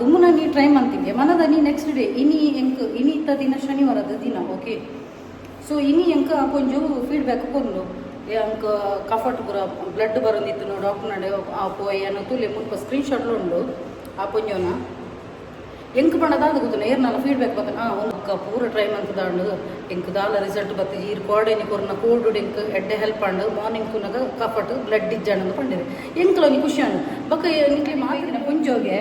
ದುಮ್ಮನ ನೀ ಟ್ರೈ ಮಾಡ್ತೀನಿ. ಮನದ ನೀ ನೆಕ್ಸ್ಟ್ ಡೇ ಇನಿ ಎಂಕ್, ಇನಿ ಇತ್ತ ದಿನ ಶನಿವಾರದ ದಿನ ಓಕೆ ಸೊ ಇನಿ ಎಂಕ ಕೊಂಚ ಫೀಡ್ಬ್ಯಾಕ್ ಕೊರ್ಲು ಅಂಕ ಕಫಟ್ ಪೂರ ಬ್ಲಡ್ ಬರೋದಿತ್ತು ಡಾಕ್ಟರ್ ನಡೆ ಆ ಪೋಯ್ ಅನ್ನೋ ತುಲೆ ಮುಲ್ಪ ಸ್ಕ್ರೀನ್ ಶಾಟ್ಲು ಉಂಡು ಆ ಪೊಂಜೋನ ಎಂಕ್ ಪಂಡದ ಅದು ಗೊತ್ತಿಲ್ಲ ನಾನು ಫೀಡ್ಬ್ಯಾಕ್ ಬರ್ತನ. ಆ ಒಂದು ಪೂರ ಟ್ರೈ ಮಂತದಾಂಡು ಎಂಕ್ ದಾಲ ರಿಸಲ್ಟ್ ಬರ್ತದೆ. ಈ ಕೋಡೆನಿ ಕೊರ್ನ ಕೋಲ್ಡ್ ಎಂಕ್ ಎಡ್ಡೆ ಹೆಲ್ಪ್ ಆಂಡು ಮಾರ್ನಿಂಗ್ ಕುನಾಗ ಕಫಟ್ ಬ್ಲಡ್ ಇಜ್ಜಾಂಡು ಪಂಡಿದೆ ಎಂಕ್ಲ ಖುಷಿ ಆಂಡು ಬಕ್ಕ ನಿಕ್ಲಿ ಮಾತಿನ ಕೊಂಚೋಗೆ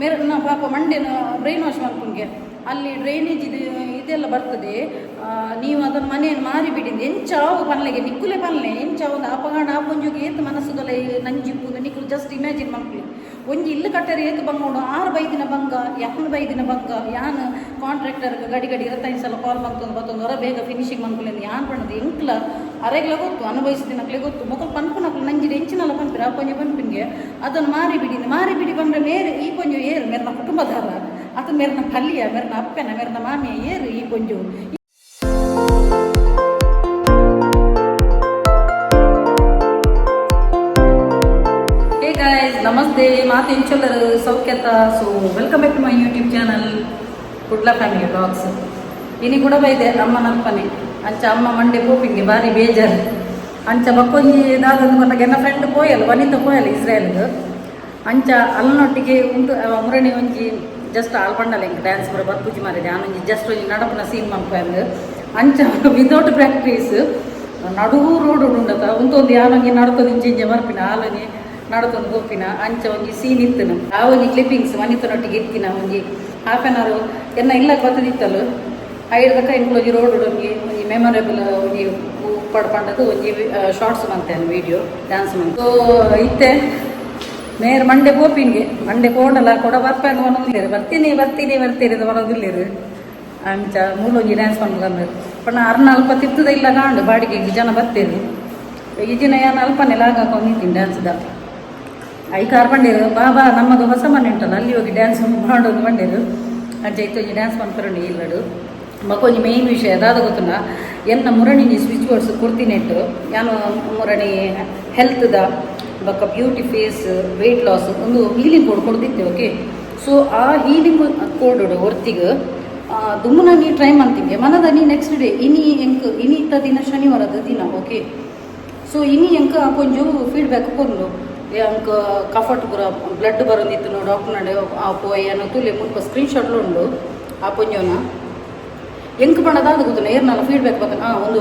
ಮೇರೆ ನಾವು ಪಾಪ ಮಂಡೆನ ಬ್ರೈನ್ ವಾಶ್ ಮಾಡ್ಕೊಂಡ್ಗೆ ಅಲ್ಲಿ ಡ್ರೈನೇಜ್ ಇದು, ಇದೆಲ್ಲ ಬರ್ತದೆ. ನೀವು ಅದನ್ನು ಮನೆಯನ್ನು ಮಾರಿ ಬಿಡಿಂದು ಎಂಚಾವು ಪನ್ಲೆಗೆ, ನಿಕ್ಕುಲೆ ಪನ್ಲೆ ಎಂಚಾವು ಅಪಗಾಣ ಆಪೊಂಜುಗೆ ಏತು ನಂಜಿ ನಂಜಿಪ್ಪುದು ನಿಕ್ಕುಲು ಜಸ್ಟ್ ಇಮ್ಯಾಜಿನ್ ಮಾಡ್ಕೊಳ್ಳಿ ಒಂಜಿ ಇಲ್ಲ ಕಟ್ಟರೆ ಏತು ಬಂಗೋಡು, ಆರು ಬೈದಿನ ಬಂಗ ಯಾನ್ ಬೈದಿನ ಬಂಗ, ಯಾನ್ ಕಾಂಟ್ರಾಕ್ಟರ್ ಗಡಿ ಗಡಿ ಇರತ್ತೈದು ಸಲ ಕಾಲ್ ಬಂತಂದು ಬತ್ತೊಂದು ಹೊರ ಬೇಗ ಫಿನಿಶಿಂಗ್ ಮಾಡ್ಕೊಳ್ಳಿ ಯಾನ್ ಪಣ್ಣದು, ಎಂಕ್ಲ ಅರೆಗ್ಲ ಗೊತ್ತು ಅನುಭವಿಸಿದಿನಕ್ಲೆ ಗೊತ್ತು. ಮೊಕಲ್ ಪನ್ಪುನಕ್ಲು ನಂಜಿನ ಹೆಂಚಿನಲ್ಲ ಪನ್ಪಿರ, ಆ ಪಂಜೆ ಪನ್ಪಿನ್ಗೆ ಅದನ್ನು ಮಾರಿ ಬಿಡಿ. ಮಾರಿ ಬಿಡಿ ಬಂದರೆ ಮೇರೆ, ಈ ಪೊಂಜು ಏರು ಮೇರ್ನ ಕುಟುಂಬದಾರ ಅದು ಮೇರ್ನ ಪಲ್ಲಿಯ ಮೇರ್ನ ಅಪ್ಪನ ಮೇರ್ನ ಮಾಮಿಯ ಏರು ಈ ಪಂಜು. ನಮಸ್ತೆ. ಮಾತು ಎಂಚೊಲ್ಲರು ಸೌಖ್ಯತ. So welcome back to my YouTube channel Kudla family vlogs ಇನಿ ಕೂಡ ಬೈದೆ ಅಮ್ಮನ ನಲ್ಪನೆ ಅಂಚ ಅಮ್ಮ ಮಂಡೆ ಪೋಪಿಂಗೆ ಬಾರಿ ಬೇಜಾರು. ಅಂಚ ಬಕ್ಕೊಂಜಿ ದಾದಂದು ಮಟ್ಟ ಎನ್ನ ಫ್ರೆಂಡ್ ಪೋಯಲ್ಲ ವನಿತ ಪೋಯಲ್ಲ ಇಸ್ರೇಲ್ದು. ಅಂಚ ಅಲ್ಲನೊಟ್ಟಿಗೆ ಉಂಟು ಮುರಣಿ ಒಂಜಿ ಜಸ್ಟ್ ಆಲ್ಪಂಡಲ್ಲ ಹಿಂಗೆ ಡ್ಯಾನ್ಸ್ ಪೂರ ಬರ್ಪುಜಿ ಮಾರಿದೆ ಆನೊಂಜಿ ಜಸ್ಟ್ ಒಂಜಿ ನಡಪನ ಸೀನ್ ಮಲ್ಪಂದು ಅಂಚ ವಿತೌಟ್ ಪ್ರಾಕ್ಟೀಸ್ ನಡುವು ರೋಡ್ ಉಂಡತ ಉಂತೊಂದು ಯಾನೊಂಜಿ ನಡ್ತೊಂದು ಇಂಚೆ ಇಂಚೆ ಬರ್ಪಿನ ಆಲೊಂಜಿ ನಡ್ತೊಂದು ಗೋಪಿನ ಅಂಚ ಒಂಜಿ ಸೀನ್ ಇತ್ತನು. ಆ ಒಂಜಿ ಕ್ಲಿಪ್ಪಿಂಗ್ಸ್ ವನಿತನೊಟ್ಟಿಗೆ ಇತ್ತಿನ ಒಂಜಿ ಹಾಫ್ ಆನ್ ಅವರ್ ಎನ್ನ ಇಲ್ಲ ಗೊತ್ತದಿತ್ತಲು ದಕ್ಕ ಇಂಕ್ಲೊಂಜಿ ರೋಡ್ ಒಂಜಿ ಮೆಮೊರೇಬಲ್ ಒಂಜಿ ಪಡ್ಪಂಡದು ಒಂಜಿ ಶಾರ್ಟ್ಸ್ ಮಂತೆ ವಿಡಿಯೋ ಡ್ಯಾನ್ಸ್ ಮಂತ್ ಸೊ ಇತ್ತೆ, ಮೇರ್ ಮಂಡೆ ಬೋಪಿನ್ಗೆ ಮಂಡೆ ಕೋಡಲ ಕೊಡ ಬರ್ಪಂದು ಬರೋದಿಲ್ಲೇರು ಬರ್ತೀನಿ ಬರ್ತೀನಿ ಬರ್ತೀರಿ ಅದು ಬರೋದಿಲ್ಲೇರು ಅಂಚ ಮೂಲೊಂಜಿ ಡ್ಯಾನ್ಸ್ ಮಾಡ್ಕೊಂಡು ಪಣ ಅರ್ನ ಅಲ್ಪ ತಿತ್ತದ ಇಲ್ಲ ಕಾಂಡು ಬಾಡಿಗೆಗೆ ಜನ ಬರ್ತೀರಿ ಈಜಿನ ಏನು ಅಲ್ಪನೆ ಲಾಗ ಡ್ಯಾನ್ಸ್ ಡ್ಯಾನ್ಸ್ದ ಐ ಕಾರ್ ಬಂದಿರು ಬಾಬಾ ನಮ್ಮದು ಹೊಸ ಮನೆ ಉಂಟಲ್ಲ, ಅಲ್ಲಿ ಹೋಗಿ ಡ್ಯಾನ್ಸ್ ಮಾಡೋದು ಬಂದಿರು. ಅಂಚೆ ಇತ್ತು ಡ್ಯಾನ್ಸ್ ಮಾಡ್ಕೊಂಡು ಇಲ್ಲಡು ಮಕ್ಕೊಂಜಿ ಮೇಯ್ನ್ ವಿಷಯ ಅದಾದ ಗೊತ್ತಲ್ಲ ಎನ್ನ ಮುರಣಿ ಸ್ವಿಚ್ ಬೋರ್ಡ್ಸ್ ಕೊಡ್ತೀನಿಟ್ಟು ನಾನು ಮುರಣಿ ಹೆಲ್ತ್ದ ಬೊಕ್ಕ ಬ್ಯೂಟಿ ಫೇಸ್ ವೆಯ್ಟ್ ಲಾಸ್ ಒಂದು ಹೀಲಿಂಗ್ ಕೋಡ್ ಕೊಡ್ತಿದ್ದೆ ಓಕೆ ಸೊ ಆ ಹೀಲಿಂಗ್ ಕೋಡ್ ಹೊರ್ತಿಗೆ ದುಮ್ಮನ ನೀ ಟ್ರೈ ಮಾಡ್ತೀನಿ ಮನದ ನೀ ನೆಕ್ಸ್ಟ್ ಡೇ ಇನಿ ಎಂಕ್ ಇನಿ ಇತ್ತ ದಿನ ಶನಿವಾರದ ದಿನ ಓಕೆ ಸೊ ಇನಿ ಎಂಕ ಕೊಂಚ ಫೀಡ್ಬ್ಯಾಕ್ ಕೊಂದು ಅಂಕ ಕಫಟ್ ಪೂರ ಬ್ಲಡ್ ಬರೋದಿತ್ತು ಡಾಕ್ಟರ್ ನಡೆ ಆ ಪೋಯ್ ಅನ್ನೋ ತುಲೆ ಮುಲ್ಪ ಸ್ಕ್ರೀನ್ ಶಾಟ್ಲು ಉಂಡು ಆ ಪೊಂಜೋನ ಎಂಕ್ ಅದು ಗೊತ್ತಿಲ್ಲ ನಾನು ಫೀಡ್ಬ್ಯಾಕ್ ಆ, ಒಂದು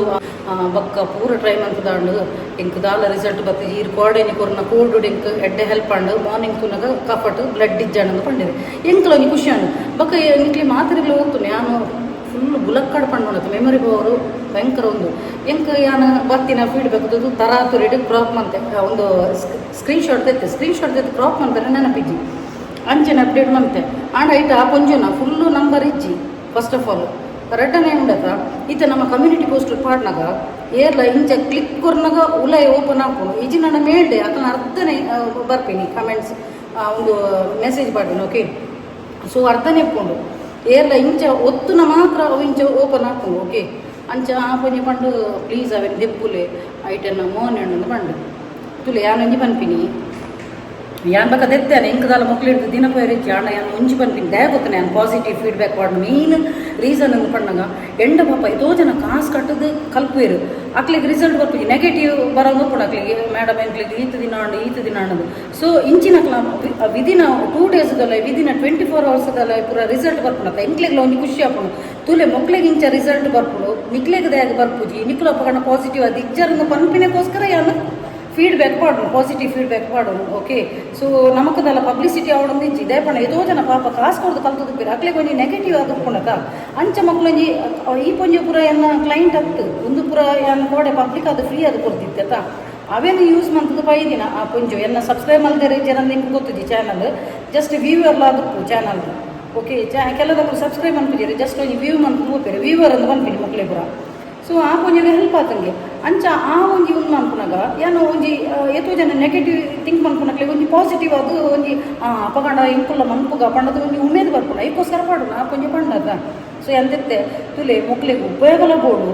ಬಕ್ಕ ಪೂರ ಟ್ರೈ ಮಂತದಾಂಡು ಎಂಕ್ ದಾಲ ರಿಸಲ್ಟ್ ಬರ್ತದೆ ಈ ಕೋಡೆನಿ ಕೊರ್ನ ಕೋಲ್ಡ್ ಎಂಕ್ ಎಡ್ಡೆ ಹೆಲ್ಪ್ ಆಂಡು ಮಾರ್ನಿಂಗ್ ತುನಗ ಕಫಟ್ ಬ್ಲಡ್ ಇಜ್ಜಾಂಡು ಪಂಡಿದೆ ಎಂಕ್ಲ ಒಂಜಿ ಖುಷಿ ಆಂಡು. ಬಕ್ಕ ಎಂಕ್ಲಿ ಮಾತ್ರೆಗಳು ಹೋಗ್ತಾನೆ ನಾನು ಫುಲ್ ಬುಲಕ್ಕಡ್ ಪಂಡು ಮೆಮೊರಿ ಪವರು ಭಯಂಕರ ಒಂದು. ಎಂಕ್ ಯಾನ ಬರ್ತಿನ ಫೀಡ್ಬ್ಯಾಕ್ ಅದು ತರಾತುರಿಡ್ ಕ್ರಾಪ್ ಮಂತೆ ಒಂದು ಸ್ಕ್ರೀನ್ ಶಾಟ್ ತೆತ್ತೆ ಸ್ಕ್ರೀನ್ ಶಾಟ್ ತೆತ್ತು ಕ್ರಾಪ್ ಮಂತಾರೆ ನೆನಪಿಜ್ಜಿ. ಅಂಚೆನ ಅಪ್ಡೇಟ್ ಮಂತೆ. ಆಂಡ ಐಟ್ ಆ ಪೊಂಜುನ ಫುಲ್ಲು ನಂಬರ್ ಇಜ್ಜಿ ಫಸ್ಟ್ ಆಫ್ ಆಲ್ ರೆಡ್ಡನೆ ಉಂಡತ ಈತ ನಮ್ಮ ಕಮ್ಯುನಿಟಿ ಪೋಸ್ಟ್ ಪಾಡ್ನಾಗ ಏರ್ಲ ಇಂಚ ಕ್ಲಿಕ್ ಕೊರ್ನಾಗ ಉಲಯ ಓಪನ್ ಹಾಕೊಂಡು ಈಜಿ ನನ್ನ ಮೇಲ್ಡೆ ಅದನ್ನ ಅರ್ಧನೇ ಬರ್ತೀನಿ ಕಮೆಂಟ್ಸ್ ಒಂದು ಮೆಸೇಜ್ ಮಾಡ್ತೀನಿ ಓಕೆ ಸೊ ಅರ್ಧನೇ ಇಟ್ಕೊಂಡು, ಏರ್ಲ ಇಂಚ ಒತ್ತುನ ಮಾತ್ರ ಇಂಚ ಓಪನ್ ಹಾಕೊಂಡು ಓಕೆ ಅಂಚ, ಆ ಪೊಂಜಿ ಪಂಡು ಪ್ಲೀಸ್ ಅವೆನ್ ದೆಪ್ಪುಲೆ, ಐಟನ್ನ ಮೋನ್ ಹಣ್ಣು ಪಂಡು. ತುಲೆ ಯಾನಂಜಿ ಪನ್ಪಿನಿ ಯಾನ್ ಬಕ್ಕ ತೆತ್ತೇನೆ ಇಂಕದಾಲ ಮಕ್ಳು ಹಿಡಿದು ದಿನ ಪೋಯರಿಚ್ಚಿ ಅಣ್ಣ ಯಾನ್ ಮುಂಚೆ ಪನ್ಪಿನಿ ದಯ ಗೊತ್ತಾನೆ ನಾನು ಪಾಸಿಟಿವ್ ಫೀಡ್ಬ್ಯಾಕ್ ಮಾಡ್ದು ಮೇನ್ ರೀಸನ್ ಪಣ್ಣಗ ಎಂಡ ಪಾಪ ಇದೋ ಜನ ಕಾಸು ಕಟ್ಟದು ಕಲ್ಪುವೇರು ಅಕ್ಲಿಗೆ ರಿಸಲ್ಟ್ ಬರ್ತೀವಿ ನೆಗೆಟಿವ್ ಬರೋದು ಕೂಡ ಅಕ್ಲಿಗೆ ಮೇಡಮ್ ಎಂಕ್ಲಿಗೆ ಈತ ದಿನ ಅಂಡು ಈತ ದಿನ ಸೊ ಇಂಚಿನ ಕ್ಲ ವಿದಿನ ಟೂ ಡೇಸ್ದಲ್ಲ ವಿದಿನ ಟ್ವೆಂಟಿ ಫೋರ್ ಅವರ್ಸ್ದಲ್ಲ ಪೂರ ರಿಸಲ್ಟ್ ಬರ್ಪುಣಕ ಎಂಕ್ಲಿಗೆ ಒಂದು ಖುಷಿ ಹಾಕೊಂಡು ತುಲೆ ಮಕ್ಳಿಗೆ ಇಂಚ ರಿಸಲ್ಟ್ ಬರ್ಪುಡು ನಿಕ್ಲೆಗೆ ದಯಾಗ ಬರ್ಪುಜಿ ನಿಕ್ಲಪ್ಪ ಕಣ ಪಾಸಿಟಿವ್ ಅದು ಇಜ್ಜರಂಗ ಪನ್ಪಿನಕ್ಕೋಸ್ಕರ ಯಾನು ಫೀಡ್ಬ್ಯಾಕ್ ಮಾಡೋಣ ಪಾಸಿಟಿವ್ ಫೀಡ್ಬ್ಯಾಕ್ ಮಾಡೋಣ ಓಕೆ ಸೊ ನಮಕದಲ್ಲ ಪಬ್ಲಿಸಿಟಿ ಅವಡೊಂದು ಇಂಚಿ ದಯಪಣ ಎದೋ ಜನ ಪಾಪ ಕಾಸು ಕೊಡ್ದು ಕಲ್ತದ್ದು ಬೇರೆ. ಅಕ್ಲೆ ನೆಗೆಟಿವ್ ಆದುಕೊಂಡಕ ಅಂಚ ಮಕ್ಕಳೊಂಜಿ ಈ ಪೊಂಜಿ ಪೂರ ಎನ್ನ ಕ್ಲೈಂಟ್ ಆಗ್ತು? ಒಂದು ಪೂರ ಎನ್ನ ಕೋಡೆ ಪಬ್ಲಿಕ್ ಅದು ಫ್ರೀ ಅದು ಕೊಡ್ತಿತ್ತ ಅವೇನು ಯೂಸ್ ಮಾಡ್ತದ್ದು ಪೈದಿನ ಆ ಪೊಂಜು ಎನ್ನ ಸಬ್ಸ್ಕ್ರೈಬ್ ಮಾಡಿದರೆ ಜನ ನಿಮ್ಗೆ ಗೊತ್ತಿದೆ ಚಾನಲ್ ಜಸ್ಟ್ ವ್ಯೂವರ್ ಆದಪ್ಪು ಚಾನಲ್ ಓಕೆ ಚಾ ಕೆಲವರು ಸಬ್ಸ್ಕ್ರೈಬ್ ಮಾಡ್ತಿದ್ದೀರಿ ಜಸ್ಟ್ ಒಂದು ವ್ಯೂ ಮಾಡ್ಕೊಂಡು ಹೋಗ್ತಾರೆ ವ್ಯೂವರ್ ಅಂತ ಬಂದ್ಬಿಡಿ ಮಕ್ಕಳೇ ಪೂರ. ಸೊ ಆ ಒಂಜಿಗೆ ಹೆಲ್ಪ್ ಆತಂಗೆ ಅಂಚ ಆ ಒಂಜಿ ಉಂದು ಮನ್ಪುನಗ, ಏನೋ ಒಂಜಿ ಎತ್ತೋ ಜನ ನೆಗೆಟಿವ್ ಥಿಂಕ್ ಮನ್ಪುನಕ್ಲೆ ಒಂಜಿ ಪಾಸಿಟಿವ್ ಅದು ಒಂಜಿ ಅಪಗಂಡ ಇಂಕುಲ್ಲ ಮನ್ಪುಗ ಪಂಡದ ಒಂಜಿ ಉಮೇದು ಬರ್ಪುನ. ಐಕೋಸ್ಕರ ಪಾಡುನ, ಆ ಕೊಂಜಿ ಪಂಡದ. ಸೊ ಎಂತೆತ್ತೆ? ತುಲೆ ಮೊಕ್ಲಿಗೆ ಉಪಯೋಗಲ ಬೋಡು.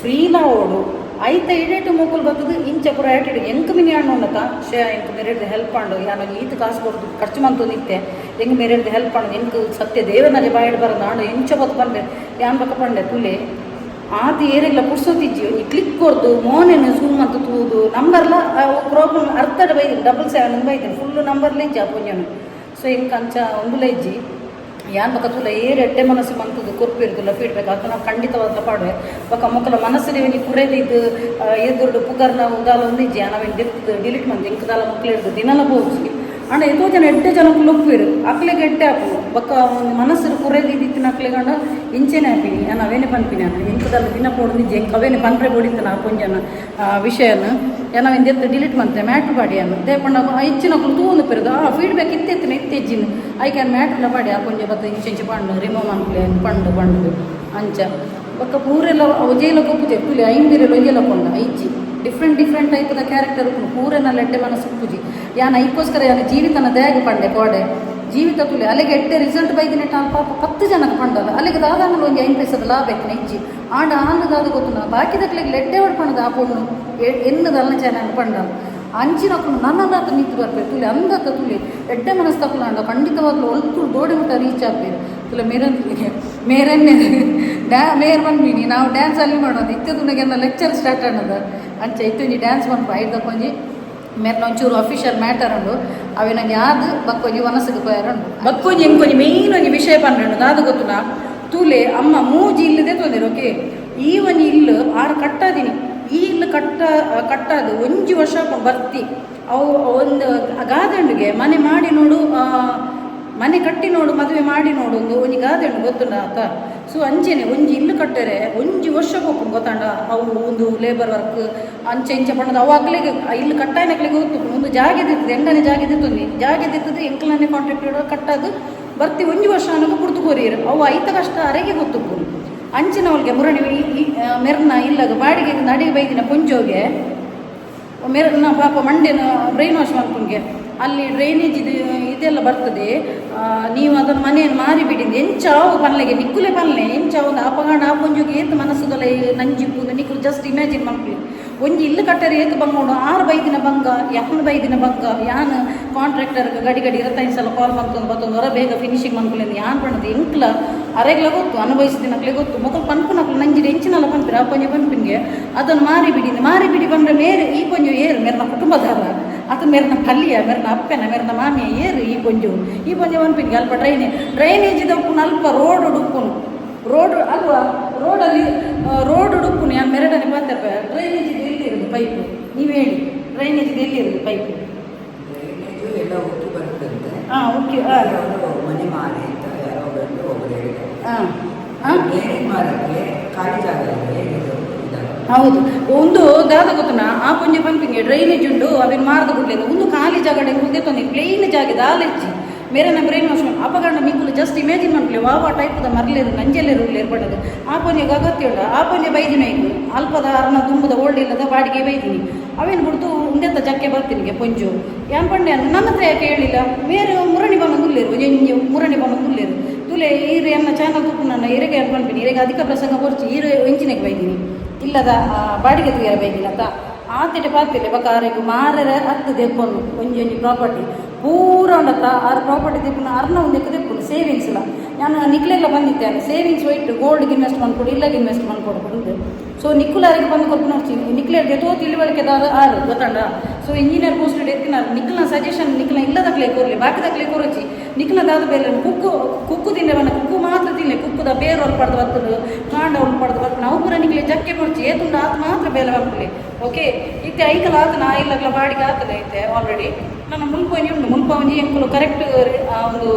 ಫ್ರೀಲ ಓಡು. ಐತ ಇಡೇಟು ಮೂಕುಲು ಬರ್ತದೆ ಇಂಚ ಪುರ ಏಟಿಡು. ಎಂಕ್ ಮಿನಿ ಹಣ್ಣು ಉಂಡತ ಶೇ ಎಂಕ್ ಮೆರೆಡ್ದು ಹೆಲ್ಪ್ ಮಾಡು ಯಾನ ಈತ ಕಾಸು ಕೊಡ್ದು, ಖರ್ಚು ಮಂತು ನಿತ್ತೆ. ಎಂಗ್ ಮೆರೆಡ್ದು ಹೆಲ್ಪ್ ಮಾಡು ಎಂಕ್ ಸತ್ಯ ದೇವನಲ್ಲಿ ಬಾಯಿಡ್ ಬರೋದು ಆಂಡ. ಇಂಚ ಬತ್ತು ಬಂದೆ. ಯಾನ್ ಬಕ್ಕ ಪಂಡೆ ತುಲೆ? ಆತ ಏರಿಲ್ಲ ಪುರ್ಸೋತಿಜ್ಜಿ ಕ್ಲಿಕ್ ಕೊಡ್ದು ಮೋನೆನು ಜೂಮ್ ಅಂತ ತೂದು ನಂಬರ್ಲ ಪ್ರಾಬ್ಲಮ್ ಅರ್ಥ ಬೈದಿನಿ ಡಬಲ್ ಸೆವೆನ್ ಬೈದಿನಿ ಫುಲ್ ನಂಬರ್ಲೆ ಇಜ್ಜಿ ಆ ಪುಂಜನು ಸೊ ಹಿಂಗೆ ಕಂಚ ಒಂದುಲ ಇಜ್ಜಿ ಯಾನ್ ಬಕ ತುಲ ಏರ್ ಎಡ್ಡೆ ಮನಸ್ಸು ಮಂತದ್ದು ಕೊರ್ಪಿರ್ದುಲ್ಲ ಫೀಡ್ಬ್ಯಾಕ್ ಅದು ನಾವು ಖಂಡಿತವಾದ ಪಾಡುವೆ. ಬಕ್ಕ ಮಕ್ಕಳ ಮನಸ್ಸಿನ ಇವ್ನಿಗೆ ಕುರೆದಿದ್ದು ಎದುರು ಪುಗರ್ನ ಉದಾಲ ಒಂದಿಜ್ಜಿ ನಾವೇನು ಡಿಲೀಟ್ ಮಂದಿ ಇಂಕದಾಲ ಮಕ್ಕಳು ಹಿಡ್ದು ದಿನಲ ಹೋಗಿ ಅಣ್ಣ ಎಷ್ಟೋ ಜನ ಎಡ್ಡೆ ಜನಕ್ಕೆ ಲೊಪ್ಪಿರು ಅಕ್ಲೆಗೆ ಎಡ್ಡೆ ಹಾಕು. ಬಕ್ಕ ಒಂದು ಮನಸ್ಸು ಕುರೇದಿ ದಿತ್ತಿನ ಅಕ್ಲೆಗಂಡ ಇಂಚೆನೆ ಹಾಪಿನಿ ನಾನು ಅವೇನೆ ಪನ್ಪಿನಿ ಅಣ್ಣ. ಎಂಕದಲ್ಲ ದಿನ ಪೋಡು ನಿಜ. ಎಂಕ ಅವೇನೆ ಪನ್ರೆ ಬೋಡಿತ್ತು ನಾ ಕೊಂಜನ ವಿಷಯನ. ಏನೋ ಇಂದೆತ್ತು ಡಿಲೀಟ್ ಮಂತೆ ಮ್ಯಾಟ್ರ್ ಬಾಡಿ ಅನ್ನು ದೇಪಣ್ಣ ಹೆಚ್ಚಿನ ತೂ ಒಂದು ಪೆರದು, ಆ ಫೀಡ್ಬ್ಯಾಕ್ ಇತ್ತೆತ್ತಿನ ಇತ್ತೆಜ್ಜಿನ ಐ ಕ್ಯಾನ್ ಮ್ಯಾಟ್ರ್ಲ ಬಾಡಿ ಆ ಕೊಂಜ ಬತ್ತ ಇಂಚೆ ಪಂಡು ರಿಮೂವ್ ಮನ್ಕ್ಲೆ ಪಂಡು ಪಂಡು, ಅಂಚ. ಬಕ್ಕ ಪೂರೆಲ್ಲ ಜೈಲ ಗೊಪ್ಪುಜೆ ಪುಲಿ ಐಂದಿರೆಲ್ಲ ಒಯ್ಯಲ್ಲ ಕೊಂಡ ಐಜ್ಜಿ ಡಿಫ್ರೆಂಟ್ ಡಿಫ್ರೆಂಟ್ ಟೈಪದ ಕ್ಯಾರೆಕ್ಟರ್ ಪೂರೆನ ಎಡ್ಡೆ ಮನಸ್ಸು ಪೂಜಿ. ಯಾನ ಐಕೋಸ್ಕರ ಯಾನ ಜೀವಿತನ ದಯಾಗಿ ಪಂಡೆ ಕೋಡೆ ಜೀವಿತ ತುಲೆ ಅಲ್ಲಿಗೆ ಎಟ್ಟೆ ರಿಸಲ್ಟ್ ಬೈದಿನ ಟಾಲ್ ಪಾಪ ಪತ್ತು ಜನಕ್ಕೆ ಪಂಡಲ್ಲ ಅಲ್ಲಿಗೆ ದಾದಾಂಗಲು ಒಂದು ಐದು ಪೈಸದ ಲಾಭ ಬೇಕು ನೆಜ್ಜಿ. ಆಂಡ ಆನದಾದ ಗೊತ್ತು ಬಾಕಿ ದಕ್ಕಲಿಗೆ ಲೆಡ್ಡೆ ಹೊಡ್ಪಣದ ಆ ಪೊಣ್ಣು ಎನ್ನದಲ್ಲ ಚೆನ್ನಾಗಿ ಪಂಡಲ್ಲ ಅಂಚಿನ ನನ್ನದಾತ ನಿಂತು ಬರ್ಬೇಕು. ತುಲೆ, ಅಂದತ್ತ ತುಲೆ. ಎಡ್ಡೆ ಮನಸ್ಸು ತಪ್ಪಲಾಂಡ ಖಂಡಿತವಾಗ್ಲೂ ಒಲ್ತು ಗೋಡೆ ಮುಟ್ಟ ರೀಚ್ ಆಗ್ಬೇಕು. ತುಲೆ, ಮೇರನ್ ಮೇರನ್ನೇ. ಡ್ಯಾ, ಮೇರ್ ಬಂದ್ಬಿನಿ ನಾವು ಡ್ಯಾನ್ಸ್ ಅಲ್ಲಿ ಮಾಡೋದು. ಇತ್ತದುನಗೆಲ್ಲ ಲೆಕ್ಚರ್ ಸ್ಟಾರ್ಟ್ ಅನ್ನೋದು ಅಂಚೆ ಇತ್ತು ಡ್ಯಾನ್ಸ್ ಬಂದು ಐದು ಕೊಂಜಿ ಮೇಲೆ ಒಂಚೂರು ಅಫಿಷಿಯಲ್ ಮ್ಯಾಟರ್ ಉಂಡು. ಅವೆ ನಂಗೆ ಯಾವ್ದು ಬಕ್ಕೊಂಜಿ ಮನಸ್ಸಿಗೆ ಪೋಯಾರುಂಡು ಬಕ್ಕೊಂಜಿ ಎಂಕೊಂಜಿ ಮೇಯ್ನ್ ಒಂಜಿ ವಿಷಯ ಪಂಡ್ರೆಂಡು ನಾದು ಗೊತ್ತುನ? ತೂಲೆ ಅಮ್ಮ ಮೂಜಿ ಇಲ್ಲದೆ ತೊಂದಿರು ಓಕೆ ಈ ಒಂಜಿ ಇಲ್ಲು ಆರು ಕಟ್ಟಾದಿನಿ. ಈ ಇಲ್ಲು ಕಟ್ಟ, ಕಟ್ಟಾದು ಒಂಜಿ ವರ್ಷ ಬರ್ತಿ. ಅವು ಒಂದು ಗಾದಂಡಿಗೆ ಮನೆ ಮಾಡಿ ನೋಡು ಮನೆ ಕಟ್ಟಿ ನೋಡು, ಮದುವೆ ಮಾಡಿ ನೋಡು, ಒಂದು ಅವನಿಗೆ ಉಂಟು ಗೊತ್ತುಂಡ ಆತ ಸೊ ಅಂಚೆನೆ ಒಂಜಿ ಇಲ್ಲು ಕಟ್ಟರೆ, ಒಂಜಿ ವರ್ಷ ಹೋಗ್ಕೊಂಡು ಗೊತ್ತಾಂಡ ಅವು ಒಂದು ಲೇಬರ್ ವರ್ಕ್ ಅಂಚೆ ಇಂಚೆ ಪಡೋದು ಅವು ಇಲ್ಲಿ ಕಟ್ಟಾಯನಕ್ಲಿಗೆ ಗೊತ್ತು ಒಂದು ಜಾಗ ದಿತ್ತದು ಎಂಟನೇ ಜಾಗ ನೀ ಜಾಗ ಕಾಂಟ್ರಾಕ್ಟ್ ಕಟ್ಟದು ಬರ್ತಿ ಒಂಜಿ ವರ್ಷ ಅನ್ನೋದು ಕುಡ್ದು ಕೋರಿಯರು. ಅವು ಐತ ಕಷ್ಟ, ಅರೆಗೆ ಗೊತ್ತು ಅಂಚಿನವಳಿಗೆ ಮುರಣಿ ಮೆರ್ನ ಇಲ್ಲದ ಬಾಡಿಗೆ ಅಡಿಗೆ ಬೈದಿನ ಪುಂಜೋಗೆ ಮೆರ್ನ ಪಾಪ ಮಂಡೆನ ಬ್ರೈನ್ ವಾಶ್ ಮಾಡ್ಕೊಂಡ್ಗೆ. ಅಲ್ಲಿ ಡ್ರೈನೇಜ್ ಇದು ಇದೆಲ್ಲ ಬರ್ತದೆ. ನೀವು ಅದನ್ನು ಮನೆಯನ್ನು ಮಾರಿಬಿಡಿ ಎಂಚಾವು ಪನ್ಲೆಗೆ ನಿಕ್ಕುಲೆ ಪನ್ಲೆ ಎಂಚಾವು ಅಪಗಾಣ ಆಪೊಂಜುಗೆ ಏತ್ ಮನಸ್ಸುದಲ್ಲ ನಂಜಿಪ್ಪುದು ನಿಕ್ಕುಲು ಜಸ್ಟ್ ಇಮ್ಯಾಜಿನ್ ಮಾಡ್ಕೊಳ್ಳಿ ಒಂಜಿ ಇಲ್ಲು ಕಟ್ಟರೆ ಏತ್ ಬಂಗೋಡು ಆರು ಬೈದಿನ ಬಂಗ ಯಾನ್ ಬೈದಿನ ಬಂಗ, ಯಾನ್ ಕಾಂಟ್ರಾಕ್ಟರ್ ಗಡಿ ಗಡಿ ಇರತ್ತೈದು ಸಲ ಕಾಲ್ ಮಾಡ್ಕೊಂಡು ಬರ್ತೊಂದು ಹೊರ ಬೇಗ ಫಿನಿಶಿಂಗ್ ಮಾಡ್ಕೊಳ್ಳಿ ಯಾನ್ ಪಣ್ಣದು ಎಂಕ್ಲ ಅರೆಗ್ಲ ಗೊತ್ತು ಅನುಭವಿಸಿದಿನಕ್ಲೆ ಗೊತ್ತು ಮಕ್ಕಳು ಪನ್ಪುನಕ್ಲು ನಂಜಿನ ಹೆಂಚಿನಲ್ಲ ಪನ್ಪಿರ, ಆ ಪಂಜೆ ಪನ್ಪಿನ್ಗೆ ಅದನ್ನು ಮಾರಿ ಮಾರಿಬಿಡಿ ಮಾರಿ ಬಿಡಿ ಬಂದ್ರೆ ಮೇರೆ, ಈ ಪಂಜು ಏರು ಮೇರ್ನ ಕುಟುಂಬದಾರ ಅದು ಮೇರ್ನ ಪಲ್ಲಿಯ ಮೇರ್ನ ಅಪ್ಪನ ಮೇರ್ನ ಮಾಮಿಯ ಏರು ಈ ಪೊಂಜು ಈ ಪೊಂಜೆ ಪನ್ಪಿನ್ಗೆ ಅಲ್ಪ ಡ್ರೈನೇಜ್ ಡ್ರೈನೇಜ್ ಉಪ್ಪುನ ಅಲ್ಪ ರೋಡ್ ಉಡುಪುನು ರೋಡ್ ಅಲ್ವಾ? ರೋಡಲ್ಲಿ ರೋಡ್ ಉಡುಪುನು ಯಾನ್ ಮೆರಡನೆ ಪಾತ್ರ ಡ್ರೈನೇಜ್ ಎಲ್ಲಿ ಇರೋದು? ಪೈಪು ನೀವು ಹೇಳಿ. ಡ್ರೈನೇಜ್ ಎಲ್ಲಿ ಇರೋದು? ಪೈಪು ಹಾಂ ಓಕೆ ಯಾರೋ ಬಂದು ಇದೆ ಹೌದು. ಒಂದು ದಾದ ಗೊತ್ತನ? ಆ ಪುಂಜೆ ಪಂಪಿಂಗೆ ಡ್ರೈನೇಜ್ ಉಂಡು ಅವಿನ ಮಾರ್ದ ಒಂದು ಖಾಲಿ ಜಾಗ ಮುಂದೆ ತೊಂದಿ ಪ್ಲೇನ್ ಜಾಗ ದಾಲೆಚ್ಚಿ ಬೇರೆ ನಮ್ಮ ಬ್ರೈನ್ ವಾಶ್ ಅಪಗಂಡ ಮಿಕ್ಕಲು ಜಸ್ಟ್ ಇಮೇಜಿನ್ ಮಾಡ್ಲಿ ವಾವ ಟೈಪ್ದ ಮರಲೇರು ನಂಜೆಲ್ಲೇರು ಏರ್ಪಡದು. ಆ ಪೊಂಜೆಗೆ ಅಗತ್ಯ ಉಂಡ ಆ ಪೊಂಜೆ ಬೈದಿನ ಇದ್ದು ಅಲ್ಪದ ಅರ್ನ ತುಂಬದ ಇಲ್ಲದ ಬಾಡಿಗೆ ಬೈದಿನಿ. ಅವೇನು ಬಿಡ್ತು ಉಂದೆತ್ತ ಜಕ್ಕೆ ಬರ್ತೀನಿ ಪೊಂಜು. ಯಾನ್ ಪಂಡೆ ನನ್ನ ಹತ್ರ ಯಾಕೆ ಹೇಳಿಲ್ಲ? ಬೇರೆ ಮುರಣಿ ಬಣ್ಣ ಮುಲ್ಲೇರು ಎಂಜು ಮುರಣಿ ಬಣ್ಣ ಮುಲ್ಲೇರು ತುಲೆ ಈರು ಎನ್ನ ಚಾನಲ್ ತುಪ್ಪು ನನ್ನ ಇರೆಗೆ ಅನ್ಕೊಂಡ್ಬಿನಿ ಇರೆಗೆ ಅಧಿಕ ಪ್ರಸಂಗ ಬರ್ಚಿ ಈರು ಎಂಚಿನೆಗೆ ಬೈದಿನಿ. ಇಲ್ಲದ ಬಾಡಿಗೆ ತೆಗಿಯರ ಬೈದಿಲ್ಲ ಅಂತ. ಆತಿಟೆ ಪಾತಿಲೆ ಬಕಾರೆಗು ಮಾರರೆ ಹತ್ತು ದೆಪ್ಪನು ಒಂಜಿ ಒಂಜಿ ಪ್ರಾಪರ್ಟಿ ಪೂರ ಉಂಡತ್ತ ಆರು ಪ್ರಾಪರ್ಟಿ ದೆಪ್ಪನ ಅರ್ನ ಒಂದು ಎಕ್ಕ ದೆಪ್ಪನು ಸೇವಿಂಗ್ಸ್ ಇಲ್ಲ ನಾನು ನಿಕ್ಲೆಲ್ಲ ಬಂದಿದ್ದೇನೆ. ಸೇವಿಂಗ್ಸ್ ಒಯ್ಟು ಗೋಲ್ಡ್ಗೆ ಇನ್ವೆಸ್ಟ್ ಮಾಡ್ಕೊಡು ಇಲ್ಲಗೆ ಇನ್ವೆಸ್ಟ್ ಮಾಡ್ಕೊಡು ಸೊ ನಿಕ್ಕುಲಾರಿಗೆ ಬಂದು ಕೊಟ್ಟು ನೋಡ್ಸಿ ನಿಕ್ಲೇರ್ಗೆ ತೋ ತಿಳಿವಳಿಕೆದಾರ ಆರು ಗೊತ್ತಂಡ ಸೊ ಇಂಜಿನಿಯರ್ ಪೋಸ್ಟ್ ಎತ್ತಿನ ನಿಕ್ಲ ಸಜೆಷನ್ ನಿಕ್ಲ ಇಲ್ಲದಕ್ಲೆ ಕೋರ್ಲಿ ಬಾಕಿದಕ್ಲೆ ಕೋರಚಿ ನಿಕ್ಲದಾದ ಬೇರೆ ಕುಕ್ಕು ಕುಕ್ಕು ತಿಂದವನ ಕುಕ್ಕು ಮಾತ್ರ ತಿನ್ಲೆ. ಕುಕ್ಕುದ ಬೇರು ಒಲ್ಪಡ್ದು ಬರ್ತದೆ ಕಾಂಡ ಒಲ್ಪಡ್ದು ಬರ್ತದೆ ನಾವು ಪೂರ ನಿಕ್ಲೆ ಜಕ್ಕೆ ಬರ್ಚಿ ಏತುಂಡ ಆತ ಮಾತ್ರ ಬೇಲೆ ಬರ್ತದೆ ಓಕೆ ಇತ್ತೆ ಐಕಲ ಆತನ ಇಲ್ಲಗ್ಲ ಬಾಡಿಗೆ ಆತನ ಐತೆ ಆಲ್ರೆಡಿ ನನ್ನ ಮುಲ್ಪೊಂಜಿ ಉಂಡು ಮುಲ್ಪೊಂಜಿ ಎಂಕುಲು ಕರೆಕ್ಟ್ ಒಂದು,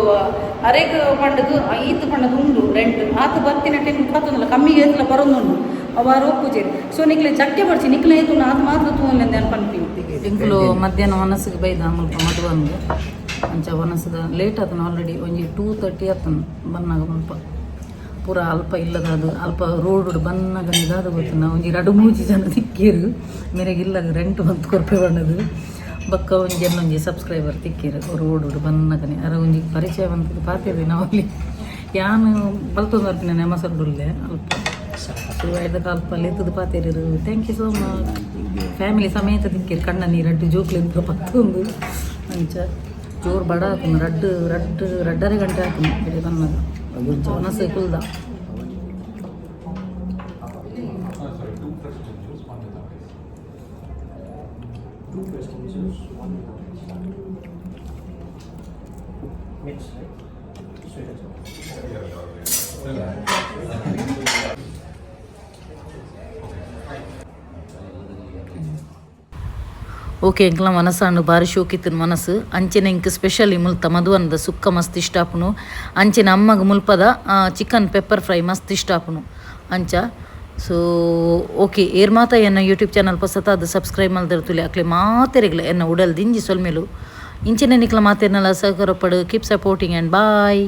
ಅರೇಕ್ ಪಂಡದು ಐದು ಪಂಡದು ಉಂಡು, ರೆಂಟ್. ಆತ ಬರ್ತಿನ ಟೈಮ್ ಬರ್ತದಲ್ಲ ಕಮ್ಮಿಗೆ ಏತಲ ಬರೋದುಂಡು ಅವಾರು ಒಪ್ಪುಜೇರಿ ಸೊ ನಿಕ್ಲೆ ಜಕ್ಕೆ ಬರ್ಚಿ ನಿಕ್ಲೆ ಏತು ಆತ ಮಾತ್ರ ತೂವಲ್ಲಿ ಅನ್ಪನ್ಪಿ ಎಂಕುಲು ಮಧ್ಯಾಹ್ನ ಮನಸ್ಸಿಗೆ ಬೈದ ಮುಲ್ಪ ಮದುವಂಗೆ ಅಂಚ ಒನಸದ ಲೇಟ್ ಆತನ ಆಲ್ರೆಡಿ ಒಂಜಿ ಟೂ ತರ್ಟಿ ಆತನ ಬನ್ನಾಗ ಮುಲ್ಪ. ಪೂರ ಅಲ್ಪ ಇಲ್ಲದ ಅದು ಅಲ್ಪ ರೋಡ್ ಬನ್ನಾಗ ನಿದಾದ ಗೊತ್ತಿನ ಒಂಜಿ ರಡು ಮೂಜಿ ಜನ ತಿಕ್ಕೀರು. ಮೇರೆಗೆ ಇಲ್ಲದ ರೆಂಟ್ ಬಂತು ಕೊರ್ಪೆ ಬಣ್ಣದು ಬಕ್ಕ ಒಂಜಿ ಒಂಜಿ ಸಬ್ಸ್ಕ್ರೈಬರ್ ತಿಕ್ಕೀರು ರೋಡ್ ಬನ್ನಗನೆ ಅರ ಒಂಜಿ ಪರಿಚಯ ಬಂತು ಪಾತಿರಿ ನಾವಲ್ಲಿ. ಯಾನು ಬಲ್ತೊಂದು ಬರ್ತೀನಿ ನೆಮಸಡ್ಡುಲ್ಲೆ ಅಲ್ಪ. ಸುರುವಾಯ್ದ ಕಾಲ್ಪಲ್ಲಿ ಎತ್ತದು ಪಾತೇರಿರು thank you so much family ಸಮೇತ ತಿಕ್ಕಿರು ಕಣ್ಣ ನೀರಡ್ಡು ಜೋಕ್ಲಿಂದ ಪತ್ತೊಂದು ಅಂಚ ಜೋರು ಬಡ ಹಾಕುನು ರಡ್ಡು ರಡ್ಡು ರಡ್ಡರೆ ಗಂಟೆ ಹಾಕುನು ಬೆಳೆ ಬನ್ನದು ಮನಸ್ಸು ಕುಲ್ದ ಓಕೆ ಎಂಕ್ಲ ಮನಸ್ಸಾಂಡು ಬಾರಿ ಶೋಕಿತ್ತಿನ ಮನಸ್ಸು ಅಂಚಿನ ಇಂಕ್ ಸ್ಪೆಷಲಿ ಮುಲ್ತ ಮಧುವನದ ಸುಕ್ಕ ಮಸ್ತ್ ಇಷ್ಟಾಪುನು ಅಂಚಿನ ಅಮ್ಮಗ ಮುಲ್ಪದ ಚಿಕನ್ ಪೆಪ್ಪರ್ ಫ್ರೈ ಮಸ್ತ್ ಇಷ್ಟಾಪುನು ಅಂಚ ಸೊ ಓಕೆ ಏರ್ ಮಾತ ಎನ್ನ ಯೂಟ್ಯೂಬ್ ಚಾನಲ್ ಪಸತ ಅದು ಸಬ್ಸ್ಕ್ರೈಬ್ ಮಲ್ದಿರ್ತುಲಿ ಅಕ್ಲೆ ಮಾತೆರೆಗ್ಲ ಎನ್ನ ಉಡಲ್ ದಿಂಜಿ ಸೊಲ್ಮೆಲು ಇಂಚಿನ ನಿಕ್ಲ ಮಾತೆರ್ನಲ್ಲ ಸಹಕಾರ ಪಡು ಕೀಪ್ ಸಪೋರ್ಟಿಂಗ್ ಆ್ಯಂಡ್ ಬಾಯ್